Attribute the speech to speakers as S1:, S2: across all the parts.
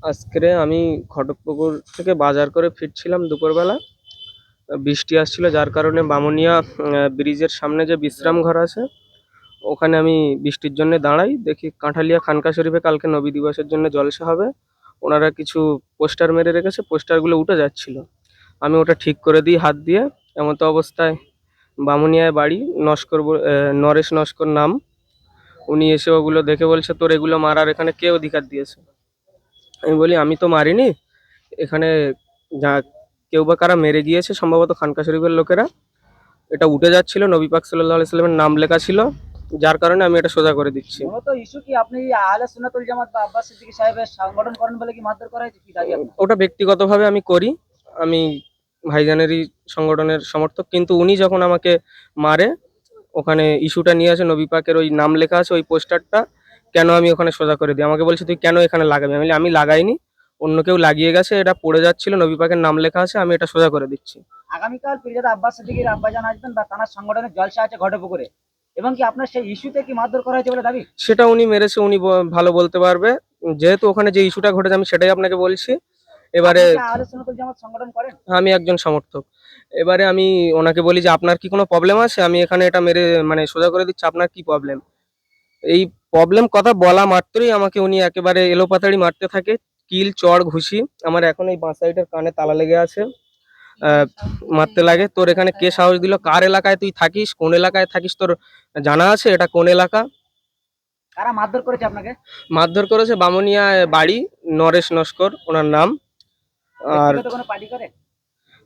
S1: আজকে আমি খটকপুকুর থেকে বাজার করে ফিরছিলাম দুপুরবেলা। বৃষ্টি আসছিল যার কারণে বামুনিয়া ব্রিজের সামনে যে বিশ্রাম ঘর আছে, ওখানে আমি বৃষ্টির জন্য দাঁড়াই। দেখি কাঁঠালিয়া খানকা শরীফে কালকে নবী দিবসের জন্য জলসা হবে। ওনারা কিছু পোস্টার মেরে রেখেছে, পোস্টারগুলো উঠে যাচ্ছিল। আমি ওটা ঠিক করে দিই হাত দিয়ে। এমন তো অবস্থায় বামুনিয়ায় বাড়ি, নস্কর নরেশ নস্কর নাম। উনি এসে ওগুলো দেখে বলছে, তোর এগুলো মারার এখানে কে অধিকার দিয়েছে? আমি বলি আমি তো মারিনি। এখানে যা কেউ বা কারা মেরে গিয়েছে সম্ভবত খানকা শরীফের লোকেরা। এটা উঠে যাচ্ছিল নবী পাক সাল্লাহ সাল্লামের নাম লেখা ছিল। যার কারণে আমি এটা সোজা করে দিচ্ছি।
S2: ইস্যু কি? আপনি আহলে সুন্নাতুল জামাত বা আব্বাস সিদ্দিকী সাহেবের সংগঠন করেন বলে কি মারধর করা হয়েছে? কি দাবি
S1: ওটা ব্যক্তিগতভাবে আমি করি। আমি ভাইজানেরই সংগঠনের সমর্থক। কিন্তু উনি যখন আমাকে মারে ওখানে ইস্যুটা নিয়ে আসে নবী পাকের ওই নাম লেখা আছে ওই পোস্টারটা। কেন আমি ওখানে সোজা করে দিই? আমাকে বলছে তুই কেন এখানে লাগাবি? আমি আমি লাগাইনি। অন্য কেউ লাগিয়ে গেছে এটা পড়ে যাচ্ছিল নবী পাকের নাম লেখা আছে আমি এটা সোজা করে দিচ্ছি।
S2: আগামীকাল পিরজাদা আব্বাস সিদ্দিকীর আব্বাজান আসবেন বা তার সংগঠনের জলসা আছে ঘটপুকুরে এবং কি আপনার সেই ইস্যুতে কি মারধর করা হয়েছে বলে দাবি?
S1: সেটা উনি মেরেছে উনি ভালো বলতে পারবে। যেহেতু ওখানে যে ইস্যুটা ঘটেছে আমি সেটাই আপনাকে বলছি। এবারে আমি একজন সমর্থক। এবারে আমি ওনাকে বলি যে আপনার কি কোনো প্রবলেম আছে? আমি এখানে এটা মেরে মানে সোজা করে দিচ্ছি আপনার কি প্রবলেম? এই প্রবলেম কথা বলা মাত্রই আমাকে উনি একেবারে এলোপাতাড়ি মারতে থাকে। কিল চড় ঘুষি আমার এখন এই বাঁ সাইডের কানে তালা লেগে আছে। মারতে লাগে। তোর এখানে কে সাহস দিল? কার এলাকায় তুই থাকিস? কোন এলাকায় থাকিস? তোর জানা আছে? এটা কোন এলাকা?
S2: কারা মারধর করেছে আপনাকে?
S1: মারধর করেছে বামুনিয়া বাড়ি নরেশ নস্কর ওনার নাম। আর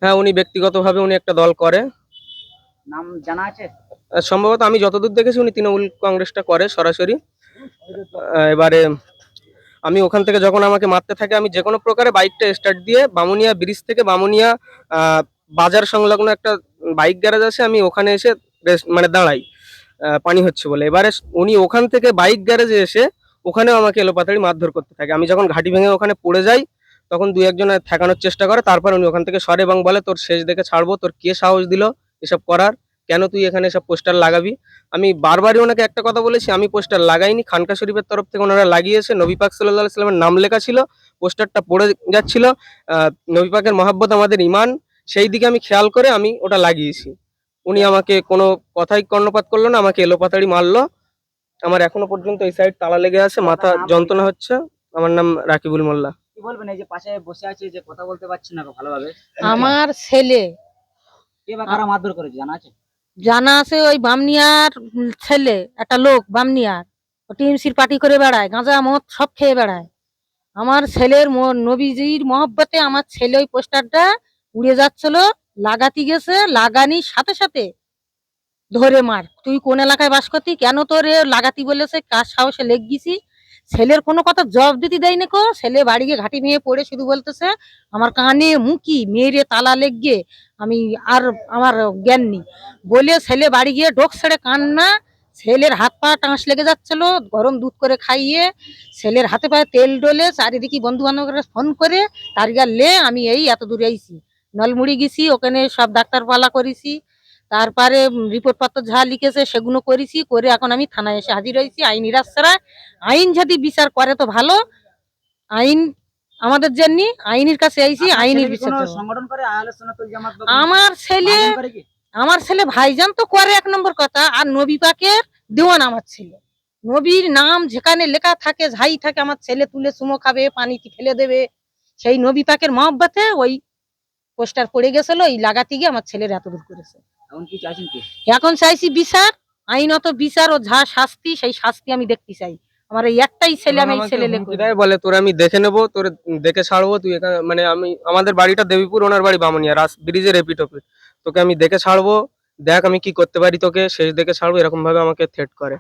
S1: হ্যাঁ উনি ব্যক্তিগতভাবে উনি একটা দল করে।
S2: নাম জানা আছে?
S1: সম্ভবত আমি যতদূর দেখেছি উনি তৃণমূল কংগ্রেসটা করে সরাসরি। এবারে আমি ওখান থেকে যখন আমাকে মারতে থাকে, আমি যে কোনো প্রকারে বাইকটা স্টার্ট দিয়ে বামুনিয়া ব্রিজ থেকে বামুনিয়া বাজার সংলগ্ন একটা বাইক গ্যারেজ আছে, আমি ওখানে এসে মানে দাঁড়াই পানি হচ্ছে বলে। এবারে উনি ওখান থেকে বাইক গ্যারেজে এসে ওখানেও আমাকে এলোপাতাড়ি মারধর করতে থাকে। আমি যখন ঘাটি ভেঙে ওখানে পড়ে যাই, তখন দুই একজন ঠেকানোর চেষ্টা করে, তারপর উনি ওখান থেকে সরে এবং বলে, তোর শেষ দেখে ছাড়বো, তোর কে সাহস দিল, এসব করার? কেন তুই এখানে সব পোস্টার লাগাবি? আমি বারবারই ওনাকে একটা কথা বলেছি আমি পোস্টার লাগাইনি। খানকা শরীফের তরফ থেকে ওনারা লাগিয়েছে। নবী পাক সাল্লাহ সাল্লামের নাম লেখা ছিল পোস্টারটা পড়ে যাচ্ছিল। আহ, নবী পাকের মহাব্বত আমাদের ইমান সেই দিকে আমি খেয়াল করে আমি ওটা লাগিয়েছি। উনি আমাকে কোনো কথাই কর্ণপাত করল না আমাকে এলোপাতাড়ি মারলো। আমার এখনও পর্যন্ত এই সাইড তালা লেগে আছে মাথা যন্ত্রণা হচ্ছে। আমার নাম রাকিবুল মোল্লা।
S2: কি বলবেন এই যে পাশে বসে আছে যে কথা বলতে পারছেন না ভালোভাবে?
S3: আমার ছেলে।
S2: কে বা কারা মারধর করেছে জানা আছে?
S3: জানা আছে ওই বামনিয়ার ছেলে, একটা লোক বামনিয়ার। ও টিএমসির পার্টি করে বেড়ায়, গাঁজা, মদ সব খেয়ে বেড়ায়। আমার ছেলের নবীজির মহব্বতে আমার ছেলে ওই পোস্টারটা উড়ে যাচ্ছিল, লাগাতে গেছে লাগানির সাথে সাথে ধরে মার। তুই কোন এলাকায় বাস করতি? কেন তোর লাগাতি বলেছে? কার সাহসে লেগ গেছি? ছেলের কোনো কথা জবাব দিতে দেয়নি কো। ছেলে বাড়ি গিয়ে ঘাটি ভেঙে পড়ে শুধু বলতেছে, আমার কানে মুকি মেয়েরে তালা লেগে, আমি আর আমার জ্ঞান নেই। বলে ছেলে বাড়ি গিয়ে ডোক ছেড়ে কান্না, ছেলের হাত পা টাঁস লেগে যাচ্ছিল, গরম দুধ করে খাইয়ে। ছেলের হাতে পায়ে তেল ডলে চারিদিকে বন্ধু বান্ধবরা ফোন করে তারিগার লে, আমি এই এত দূরে আইছি। নলমুড়ি গেছি, ওখানে সব ডাক্তার পালা করেছি। তারপরে রিপোর্ট পত্র যা লিখেছে সেগুলো করেছি করে এখন আমি থানায় এসে হাজির হয়েছি। আইন ইরাসারা আইন যদি বিচার করে তো ভালো। আইন আমাদের জন্য আইনের কাছে আইছি আইনের বিচার আমার ছেলে আমার ছেলে ভাইজান তো করে এক নম্বর কথা আর নবী পাকের দেওয়ান আমার ছেলে। নবীর নাম যেখানে লেখা থাকে ঝাই থাকে আমার ছেলে তুলে চুমো খাবে পানিতে ফেলে দেবে। সেই নবী পাকের মহব্বতে ওই পোস্টার পড়ে গেছিল এই লাগাতে গিয়ে আমার ছেলের এত দূর করেছে।
S2: এখন
S3: চাইছি বিচার আইনত বিচার ও যা শাস্তি সেই শাস্তি আমি দেখতে চাই। আমার এই একটাই ছেলে আমি ছেলে
S1: বলে তোর আমি দেখে নেব তোর দেখে ছাড়বো তুই এখানে মানে আমি আমাদের বাড়িটা দেবীপুর ওনার বাড়ি বামনিয়া রাস ব্রিজের এপিট ওপিট তোকে আমি দেখে ছাড়বো দেখ আমি কি করতে পারি তোকে শেষ দেখে ছাড়বো এরকম ভাবে আমাকে থ্রেট করে।